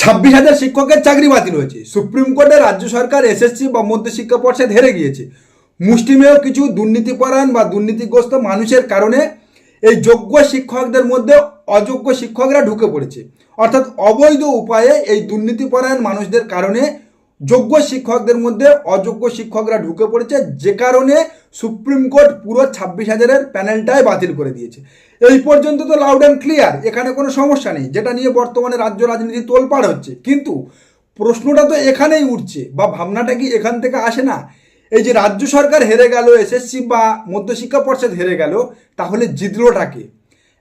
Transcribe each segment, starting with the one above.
ছাব্বিশ হাজার শিক্ষকের চাকরি বাতিল হয়েছে। সুপ্রিম কোর্টে রাজ্য সরকার, এসএসসি বা মধ্য শিক্ষা পর্ষদ হেরে গিয়েছে। মুষ্টিমেয় কিছু দুর্নীতিপরায়ণ বা দুর্নীতিগ্রস্ত মানুষের কারণে এই যোগ্য শিক্ষকদের মধ্যে অযোগ্য শিক্ষকরা ঢুকে পড়েছে। অর্থাৎ অবৈধ উপায়ে এই দুর্নীতিপরায়ণ মানুষদের কারণে যোগ্য শিক্ষকদের মধ্যে অযোগ্য শিক্ষকরা ঢুকে পড়েছে, যে কারণে সুপ্রিম কোর্ট পুরো ছাব্বিশ হাজারের প্যানেলটাই বাতিল করে দিয়েছে। এই পর্যন্ত তো লাউড অ্যান্ড ক্লিয়ার এখানে কোনো সমস্যা নেই, যেটা নিয়ে বর্তমানে রাজ্য রাজনীতি তোলপাড় হচ্ছে। কিন্তু প্রশ্নটা তো এখানেই উঠছে, বা ভাবনাটা কি এখান থেকে আসে না? এই যে রাজ্য সরকার হেরে গেল, এসএসসি বা মধ্যশিক্ষা পর্ষদ হেরে গেল, তাহলে জিতলোটাকে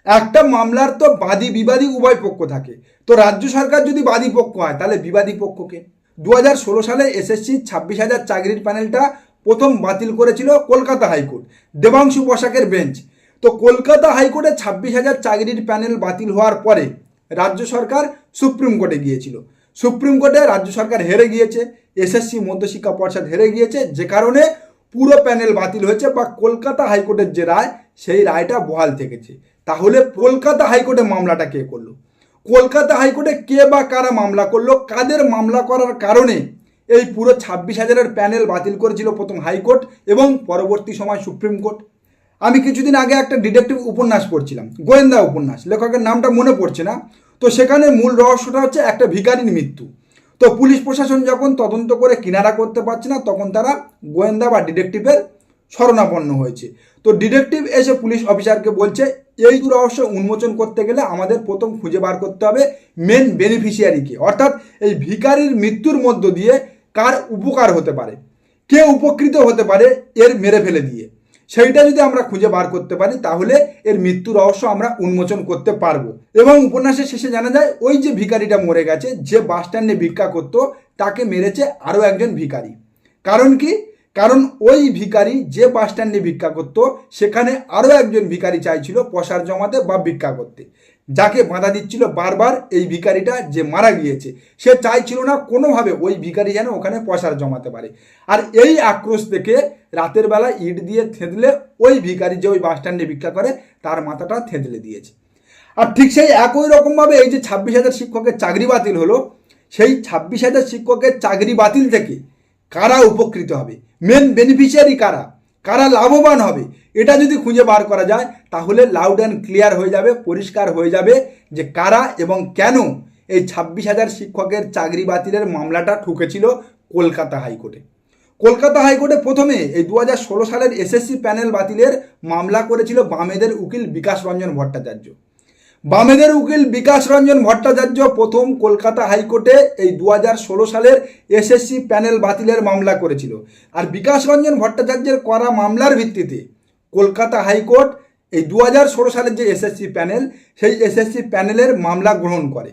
একটা মামলার তো বাদী বিবাদী উভয় পক্ষ থাকে। তো রাজ্য সরকার যদি বাদী পক্ষ হয়, তাহলে বিবাদী পক্ষকে দু হাজার ষোলো সালে এসএসসি ছাব্বিশ হাজার চাকরির প্যানেলটা প্রথম বাতিল করেছিল কলকাতা হাইকোর্ট, দেবাংশু বসাকের বেঞ্চ তো কলকাতা হাইকোর্টে ছাব্বিশ হাজার চাকরির প্যানেল বাতিল হওয়ার পরে রাজ্য সরকার সুপ্রিম কোর্টে গিয়েছিল। সুপ্রিম কোর্টে রাজ্য সরকার হেরে গিয়েছে এসএসসি মধ্যশিক্ষা পর্ষদ হেরে গিয়েছে, যে কারণে পুরো প্যানেল বাতিল হয়েছে বা কলকাতা হাইকোর্টের যে রায়, সেই রায়টা বহাল থেকেছে। তাহলে কলকাতা হাইকোর্টে মামলাটা কে করল? কলকাতা হাইকোর্টে কে বা কারা মামলা করল, কাদের মামলা করার কারণে এই পুরো ছাব্বিশ হাজারের প্যানেল বাতিল করেছিল প্রথম হাইকোর্ট এবং পরবর্তী সময় সুপ্রিম কোর্ট। আমি কিছুদিন আগে একটা ডিটেকটিভ উপন্যাস পড়ছিলাম, গোয়েন্দা উপন্যাস, লেখকের নামটা মনে পড়ছে না। তো সেখানে মূল রহস্যটা হচ্ছে একটা ভিখারির মৃত্যু। তো পুলিশ প্রশাসন যখন তদন্ত করে কিনারা করতে পারছে না, তখন তারা গোয়েন্দা বা ডিটেকটিভের শরণাপন্ন হয়েছে। তো ডিটেকটিভ এসে পুলিশ অফিসারকে বলছে এই রহস্য উন্মোচন করতে গেলে আমাদের প্রথম খুঁজে বার করতে হবে মেন বেনিফিশিয়ারিকে অর্থাৎ এই ভিখারির মৃত্যুর মধ্য দিয়ে কার উপকার হতে পারে, কে উপকৃত হতে পারে এর মেরে ফেলে দিয়ে। সেইটা যদি আমরা খুঁজে বার করতে পারি, তাহলে এর মৃত্যু রহস্য আমরা উন্মোচন করতে পারব। এবং উপন্যাসের শেষে জানা যায়, ওই যে ভিখারিটা মরে গেছে, যে বাস স্ট্যান্ডে ভিক্ষা করতো, তাকে মেরেছে আরও একজন ভিখারি। কারণ কি? কারণ ওই ভিখারি যে বাস স্ট্যান্ডে ভিক্ষা করতো, সেখানে আরও একজন ভিখারি চাইছিল পশার জমাতে বা ভিক্ষা করতে। যাকে বাধা দিচ্ছিল বারবার এই ভিখারিটা যে মারা গিয়েছে, সে চাইছিল না কোনোভাবে ওই ভিখারি যেন ওখানে পয়সার জমাতে পারে। আর এই আক্রোশ থেকে রাতের বেলা ইট দিয়ে থেঁতলে ওই ভিকারি যে ওই বাস স্ট্যান্ডে ভিক্ষা করে, তার মাথাটা থেঁতলে দিয়েছে। আর ঠিক সেই একই রকমভাবে এই যে ছাব্বিশ হাজার শিক্ষকের চাকরি বাতিল হলো, সেই ছাব্বিশ হাজার শিক্ষকের চাকরি বাতিল থেকে কারা উপকৃত হবে? মেন বেনিফিশিয়ারি কারা? কারা লাভবান হবে? এটা যদি খুঁজে বার করা যায়, তাহলে লাউড অ্যান্ড ক্লিয়ার হয়ে যাবে, পরিষ্কার হয়ে যাবে যে কারা এবং কেন এই ছাব্বিশ হাজার শিক্ষকের চাকরি বাতিলের মামলাটা ঠুকেছিল কলকাতা হাইকোর্টে। কলকাতা হাইকোর্টে প্রথমে এই দু সালের এসএসসি প্যানেল বাতিলের মামলা করেছিল বামেদের উকিল বিকাশ রঞ্জন ভট্টাচার্য। বামেদের উকিল বিকাশ রঞ্জন ভট্টাচার্য প্রথম কলকাতা হাইকোর্টে এই দু সালের এসএসসি প্যানেল বাতিলের মামলা করেছিল। আর বিকাশ রঞ্জন ভট্টাচার্যের করা মামলার ভিত্তিতে কলকাতা হাইকোর্ট এই দু সালের যে এসএসসি প্যানেল, সেই এসএসসি প্যানেলের মামলা গ্রহণ করে।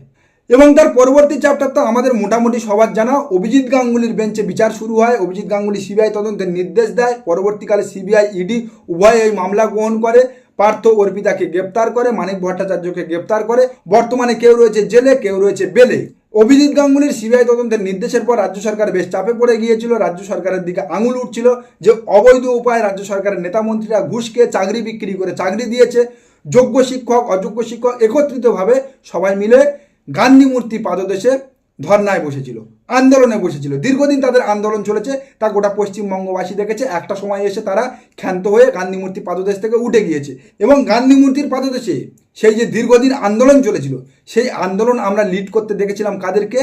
এবং তার পরবর্তী চ্যাপ্টার তো আমাদের মোটামুটি সবার জানা, অভিজিৎ গাঙ্গুলির বেঞ্চে বিচার শুরু হয়। অভিজিৎ গাঙ্গুলি সিবিআই তদন্তের নির্দেশ দেয়। পরবর্তীকালে সিবিআই, ইডি উভয় এই মামলা গ্রহণ করে। পার্থ অর্পিতাকে গ্রেপ্তার করে, মানিক ভট্টাচার্যকে গ্রেপ্তার করে। বর্তমানে কেউ রয়েছে জেলে, কেউ রয়েছে বেলে। অভিজিৎ গাঙ্গুলির সিবিআই তদন্তের নির্দেশের পর রাজ্য সরকার বেশ চাপে পড়ে গিয়েছিল। রাজ্য সরকারের দিকে আঙুল উঠছিল যে অবৈধ উপায়ে রাজ্য সরকারের নেতামন্ত্রীরা ঘুষকে, চাকরি বিক্রি করে চাকরি দিয়েছে। যোগ্য শিক্ষক, অযোগ্য শিক্ষক একত্রিতভাবে সবাই মিলে গান্ধী মূর্তি পাদদেশে ধর্নায় বসেছিল। আন্দোলনে বসেছিল। দীর্ঘদিন তাদের আন্দোলন চলেছে, তা গোটা পশ্চিমবঙ্গবাসী দেখেছে। একটা সময় এসে তারা ক্ষান্ত হয়ে গান্ধী মূর্তি পাদদেশ থেকে উঠে গিয়েছে। এবং গান্ধী মূর্তির পাদদেশে সেই যে দীর্ঘদিন আন্দোলন চলেছিল, সেই আন্দোলন আমরা লিড করতে দেখেছিলাম কাদেরকে?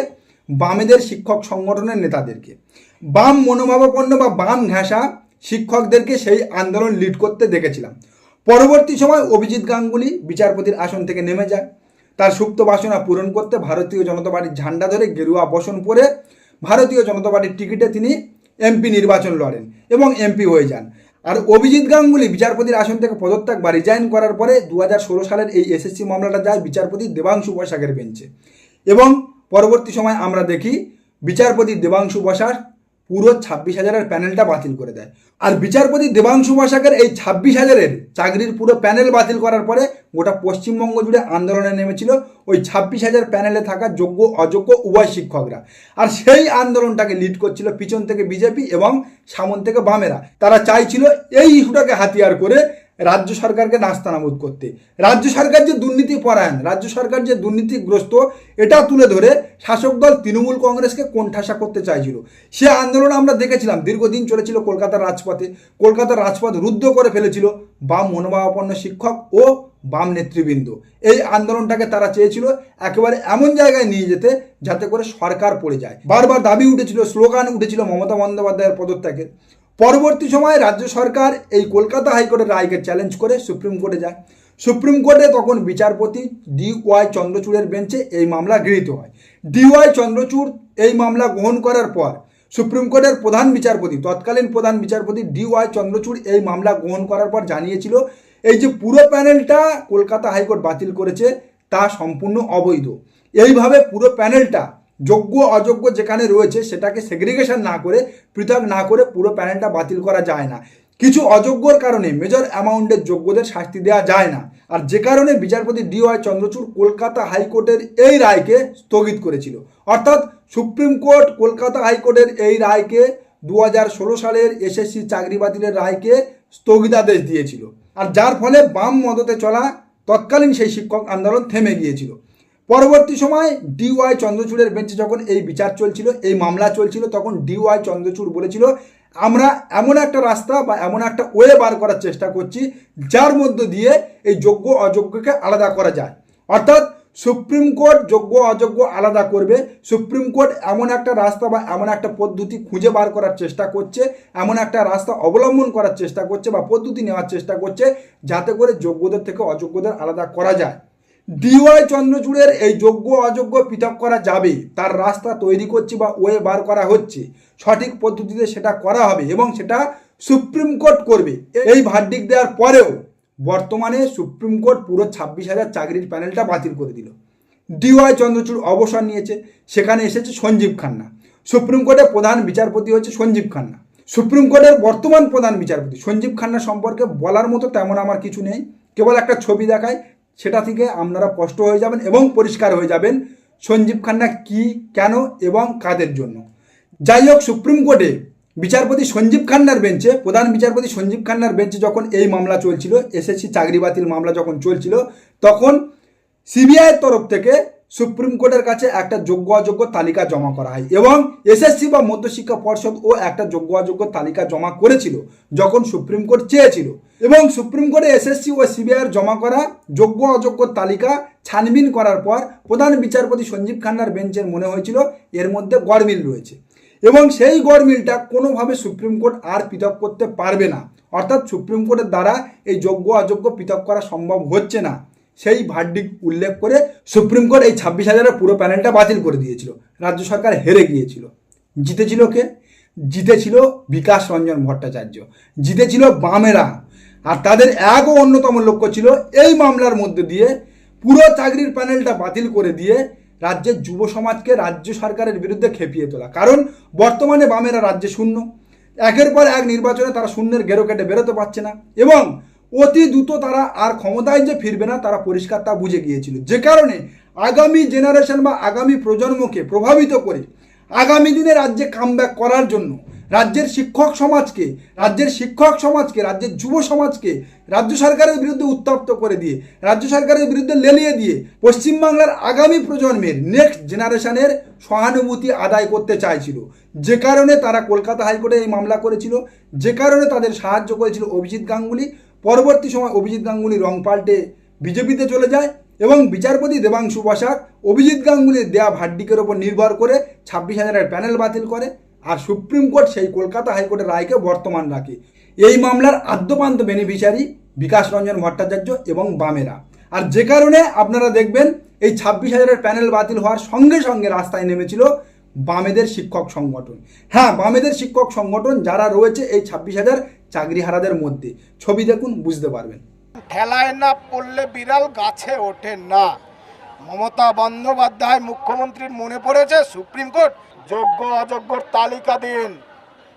বামেদের শিক্ষক সংগঠনের নেতাদেরকে। বাম মনোভাবাপন্ন বা বাম ঘেঁষা শিক্ষকদেরকে সেই আন্দোলন লিড করতে দেখেছিলাম। পরবর্তী সময় অভিজিৎ গাঙ্গুলি বিচারপতির আসন থেকে নেমে যায়। তার সুপ্ত বাসনা পূরণ করতে ভারতীয় জনতা পার্টির ঝান্ডা ধরে গেরুয়া বসন পরে ভারতীয় জনতা পার্টির টিকিটে তিনি এমপি নির্বাচন লড়েন এবং এমপি হয়ে যান। আর অভিজিৎ গাঙ্গুলি বিচারপতির আসন থেকে পদত্যাগ বা রিজাইন করার পরে দু হাজার ষোলো সালের এই এসএসসি মামলাটা যায় বিচারপতি দেবাংশু বসাকের বেঞ্চে। এবং পরবর্তী সময় আমরা দেখি বিচারপতি দেবাংশু বসাক পুরো ছাব্বিশ হাজারের প্যানেলটা বাতিল করে দেয়। আর বিচারপতি দেবাংশু ভাষাকের এই ছাব্বিশ হাজারের চাকরির পুরো প্যানেল বাতিল করার পরে গোটা পশ্চিমবঙ্গ জুড়ে আন্দোলনে নেমেছিল ওই ছাব্বিশ হাজার প্যানেলে থাকা যোগ্য, অযোগ্য উভয় শিক্ষকরা। আর সেই আন্দোলনটাকে লিড করছিল পিছন থেকে বিজেপি এবং সামন থেকে বামেরা। তারা চাইছিল এই ইস্যুটাকে হাতিয়ার করে রাজ্য সরকারকে নাস্তানাবুদ করতে। রাজ্য সরকার যে দুর্নীতি পরায়ণ, রাজ্য সরকার যে দুর্নীতিগ্রস্ত, এটা তুলে ধরে শাসক দল তৃণমূল কংগ্রেসকে কোণঠাসা করতে চাইছিল। সে আন্দোলন আমরা দেখেছিলাম, দীর্ঘদিন চলেছিল কলকাতার রাজপথে। কলকাতার রাজপথ রুদ্ধ করে ফেলেছিল বাম মনোভাবাপন্ন শিক্ষক ও বাম নেতৃবৃন্দ। এই আন্দোলনটাকে তারা চেয়েছিল একেবারে এমন জায়গায় নিয়ে যেতে যাতে করে সরকার পড়ে যায়। বারবার দাবি উঠেছিল, স্লোগান উঠেছিল মমতা বন্দ্যোপাধ্যায়ের পদত্যাগের। পরবর্তী সময়ে রাজ্য সরকার এই কলকাতা হাইকোর্টের রায়কে চ্যালেঞ্জ করে সুপ্রিম কোর্টে যায়। সুপ্রিম কোর্টে তখন বিচারপতি ডি ওয়াই চন্দ্রচূড়ের বেঞ্চে এই মামলা গৃহীত হয়। ডি ওয়াই চন্দ্রচূড় এই মামলা গ্রহণ করার পর সুপ্রিম কোর্টের প্রধান বিচারপতি, তৎকালীন প্রধান বিচারপতি ডি ওয়াই চন্দ্রচূড় এই মামলা গ্রহণ করার পর জানিয়েছিল, এই যে পুরো প্যানেলটা কলকাতা হাইকোর্ট বাতিল করেছে, তা সম্পূর্ণ অবৈধ। এইভাবে পুরো প্যানেলটা যোগ্য, অযোগ্য যেখানে রয়েছে সেটাকে সেগ্রিগেশন না করে, পৃথক না করে পুরো প্যানেলটা বাতিল করা যায় না। কিছু অযোগ্যর কারণে মেজর অ্যামাউন্টের যোগ্যদের শাস্তি দেওয়া যায় না। আর যে কারণে বিচারপতি ডি ওয়াই চন্দ্রচূড় কলকাতা হাইকোর্টের এই রায়কে স্থগিত করেছিল। অর্থাৎ সুপ্রিম কোর্ট কলকাতা হাইকোর্টের এই রায়কে দু হাজার ষোলো সালের এসএসসি চাকরি বাতিলের রায়কে স্থগিতাদেশ দিয়েছিল। আর যার ফলে বাম মদতে চলা তৎকালীন সেই শিক্ষক আন্দোলন থেমে গিয়েছিল। পরবর্তী সময় ডিওয়াই চন্দ্রচূড়ের বেঞ্চে যখন এই বিচার চলছিল, এই মামলা চলছিল, তখন ডিওয়াই চন্দ্রচূড় বলেছিল, আমরা এমন একটা রাস্তা বা এমন একটা ওয়ে বার করার চেষ্টা করছি, যার মধ্য দিয়ে এই যোগ্য অযোগ্যকে আলাদা করা যায়। অর্থাৎ সুপ্রিম কোর্ট যোগ্য অযোগ্য আলাদা করবে, সুপ্রিম কোর্ট এমন একটা রাস্তা বা এমন একটা পদ্ধতি খুঁজে বার করার চেষ্টা করছে, এমন একটা রাস্তা অবলম্বন করার চেষ্টা করছে বা পদ্ধতি নেওয়ার চেষ্টা করছে, যাতে করে যোগ্যদের থেকে অযোগ্যদের আলাদা করা যায়। ডিওয়াই চন্দ্রচূড়ের এই যোগ্য অযোগ্য পৃথক করা যাবে, তার রাস্তা তৈরি করছে বা ওয়ে বার করা হচ্ছে, সঠিক পদ্ধতিতে সেটা করা হবে এবং সেটা সুপ্রিম কোর্ট করবে। এই ভার্ডিক দেওয়ার পরেও বর্তমানে সুপ্রিম কোর্ট পুরো ছাব্বিশ হাজার চাকরির প্যানেলটা বাতিল করে দিল। ডিওয়াই চন্দ্রচূড় অবসর নিয়েছে, সেখানে এসেছে সঞ্জীব খান্না। সুপ্রিম কোর্টের প্রধান বিচারপতি হচ্ছে সঞ্জীব খান্না। সুপ্রিম কোর্টের বর্তমান প্রধান বিচারপতি, সঞ্জীব খান্না সম্পর্কে বলার মতো তেমন আমার কিছু নেই, কেবল একটা ছবি দেখায় সেটা থেকে আপনারা স্পষ্ট হয়ে যাবেন এবং পরিষ্কার হয়ে যাবেন সঞ্জীব খান্না কি, কেন এবং কাদের জন্য। যাই হোক, সুপ্রিম কোর্টে বিচারপতি সঞ্জীব খান্নার বেঞ্চে, প্রধান বিচারপতি সঞ্জীব খান্নার বেঞ্চে যখন এই মামলা চলছিল, এসএসসি চাকরি বাতিল মামলা যখন চলছিল, তখন সিবিআইয়ের তরফ থেকে সুপ্রিম কোর্টের কাছে একটা যোগ্য অযোগ্য তালিকা জমা করা হয় এবং এসএসসি বা মধ্যশিক্ষা পর্ষদ ও একটা যোগ্য অযোগ্য তালিকা জমা করেছিল যখন সুপ্রিম কোর্ট চেয়েছিল। এবং সুপ্রিম কোর্টে এসএসসি ও সিবিআইয়ের জমা করা যোগ্য অযোগ্য তালিকা ছানবিন করার পর প্রধান বিচারপতি সঞ্জীব খান্নার বেঞ্চের মনে হয়েছিল এর মধ্যে গড়মিল রয়েছে। এবং সেই গড়মিলটা কোনোভাবে সুপ্রিম কোর্ট আর পৃথক করতে পারবে না। অর্থাৎ সুপ্রিম কোর্টের দ্বারা এই যোগ্য অযোগ্য পৃথক করা সম্ভব হচ্ছে না। সেই ভার্ডিক উল্লেখ করে সুপ্রিম কোর্ট এই ছাব্বিশ হাজারের পুরো প্যানেলটা বাতিল করে দিয়েছিল। রাজ্য সরকার হেরে গিয়েছিল। জিতেছিল কে? জিতেছিল বিকাশ রঞ্জন ভট্টাচার্য। জিতেছিল বামেরা। আর তাদের এক ও অন্যতম লক্ষ্য ছিল এই মামলার মধ্যে দিয়ে পুরো চাকরির প্যানেলটা বাতিল করে দিয়ে রাজ্যের যুব সমাজকে রাজ্য সরকারের বিরুদ্ধে খেপিয়ে তোলা। কারণ বর্তমানে বামেরা রাজ্যে শূন্য। একের পর এক নির্বাচনে তারা শূন্যের গেরো কেটে বেরোতে পারছে না। এবং অতি দ্রুত তারা আর ক্ষমতায় যে ফিরবে না, তারা পরিষ্কার তা বুঝে গিয়েছিল। যে কারণে আগামী জেনারেশন বা আগামী প্রজন্মকে প্রভাবিত করে আগামী দিনে রাজ্যে কামব্যাক করার জন্য রাজ্যের শিক্ষক সমাজকে, রাজ্যের শিক্ষক সমাজকে, রাজ্যের যুব সমাজকে রাজ্য সরকারের বিরুদ্ধে উত্তপ্ত করে দিয়ে, রাজ্য সরকারের বিরুদ্ধে লেলিয়ে দিয়ে পশ্চিমবাংলার আগামী প্রজন্মের নেক্সট জেনারেশনের সহানুভূতি আদায় করতে চাইছিল। যে কারণে তারা কলকাতা হাইকোর্টে এই মামলা করেছিল, যে কারণে তাদের সাহায্য করেছিল অভিজিৎ গাঙ্গুলি পরবর্তী সময় অভিজিৎ গাঙ্গুলি রং পাল্টে বিজেপিতে চলে যায় এবং বিচারপতি দেবাংশু বসাক অভিজিৎ গাঙ্গুলির দেয়া ভাড্ডিকের ওপর নির্ভর করে ছাব্বিশ হাজারের প্যানেল বাতিল করে আর সুপ্রিম কোর্ট সেই কলকাতা হাইকোর্টের রায়কে বর্তমান রাখে। এই মামলার আদ্যপান্ত বেনিফিশিয়ারি বিকাশ রঞ্জন ভট্টাচার্য এবং বামেরা। আর যে কারণে আপনারা দেখবেন এই ছাব্বিশ হাজারের প্যানেল বাতিল হওয়ার সঙ্গে সঙ্গে রাস্তায় নেমেছিল বামেদের শিক্ষক সংগঠন। হ্যাঁ বামেদের শিক্ষক সংগঠন যারা রয়েছে এই ছাব্বিশ হাজার চাকরিহারাদের মধ্যে। ছবি দেখুন, বুঝতে পারবেন। ঠেলায় না পড়লে বিড়াল গাছে ওঠে না। মমতা বন্দ্যোপাধ্যায় মুখ্যমন্ত্রীর মনে পড়েছে? সুপ্রিম কোর্ট, যোগ্য অযোগ্যর তালিকা দিন।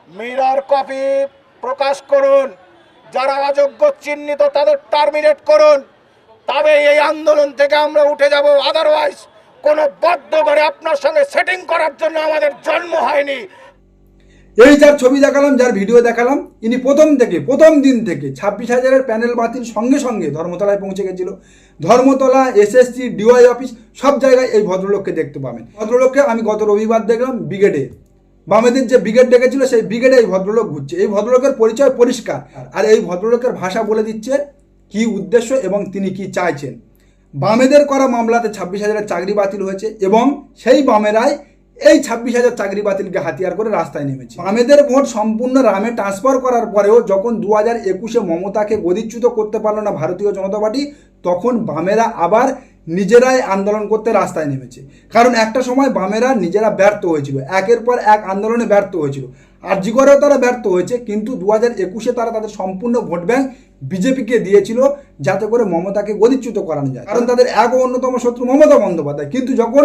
মিরার কপি প্রকাশ করুন। যারা অযোগ্য চিহ্নিত, তাদের টার্মিনেট করুন। তবে এই আন্দোলন থেকে আমরা উঠে যাব। আদারওয়াইজ কোনো বদ্ধ করে আপনার সঙ্গে সেটিং করার জন্য আমাদের জন্ম হয়নি। এই যার ছবি দেখালাম, যার ভিডিও দেখালাম, ইনি প্রথম থেকে, প্রথম দিন থেকে ছাব্বিশ হাজারের প্যানেল বাতিল সঙ্গে সঙ্গে ধর্মতলায় পৌঁছে গেছিল। ধর্মতলা এসএসসি ডিওয়াই অফিস সব জায়গায় এই ভদ্রলোককে দেখতে পাবেন। ভদ্রলোককে আমি গত রবিবার দেখলাম ব্রিগেডে। বামেদের যে ব্রিগেড ডেকেছিল, সেই ব্রিগেডে এই ভদ্রলোক ঘুরছে। এই ভদ্রলোকের পরিচয় পরিষ্কার। আর এই ভদ্রলোকের ভাষা বলে দিচ্ছে কি উদ্দেশ্য এবং তিনি কি চাইছেন। বামেদের করা মামলাতে ছাব্বিশ হাজারের চাকরি বাতিল হয়েছে এবং সেই বামেরাই এই ছাব্বিশ হাজার চাকরি বাতিলকে হাতিয়ার করে রাস্তায় নেমেছে। বামেদের ভোট সম্পূর্ণ রামে ট্রান্সফার করার পরেও যখন দু হাজার একুশে মমতাকে গদিচ্যুত করতে পারল না ভারতীয় জনতা পার্টি, তখন বামেরা আবার নিজেরাই আন্দোলন করতে রাস্তায় নেমেছে। কারণ একটা সময় বামেরা নিজেরা ব্যর্থ হয়েছিল। একের পর এক আন্দোলনে ব্যর্থ হয়েছিল। আর জিগরেও তারা ব্যর্থ হয়েছে, কিন্তু দু হাজার একুশে তারা তাদের সম্পূর্ণ ভোট ব্যাংক বিজেপিকে দিয়েছিল যাতে করে মমতাকে গদিচ্যুত করানো যায়। কারণ তাদের এক অন্যতম শত্রু মমতা বন্দ্যোপাধ্যায়। কিন্তু যখন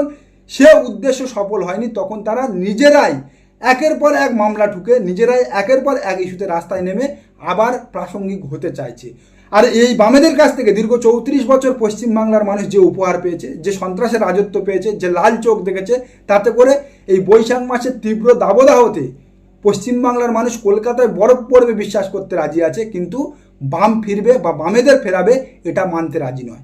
সে উদ্দেশ্য সফল হয়নি, তখন তারা নিজেরাই একের পর এক মামলা ঠুকে, নিজেরাই একের পর এক ইস্যুতে রাস্তায় নেমে আবার প্রাসঙ্গিক হতে চাইছে। আর এই বামেদের কাছ থেকে দীর্ঘ চৌত্রিশ বছর পশ্চিমবাংলার মানুষ যে উপহার পেয়েছে, যে সন্ত্রাসের রাজত্ব পেয়েছে, যে লাল চোখ দেখেছে, তাতে করে এই বৈশাখ মাসের তীব্র দাবদাহতে পশ্চিমবাংলার মানুষ কলকাতায় বরফ পড়বে বিশ্বাস করতে রাজি আছে, কিন্তু বাম ফিরবে বা বামেদের ফেরাবে এটা মানতে রাজি নয়।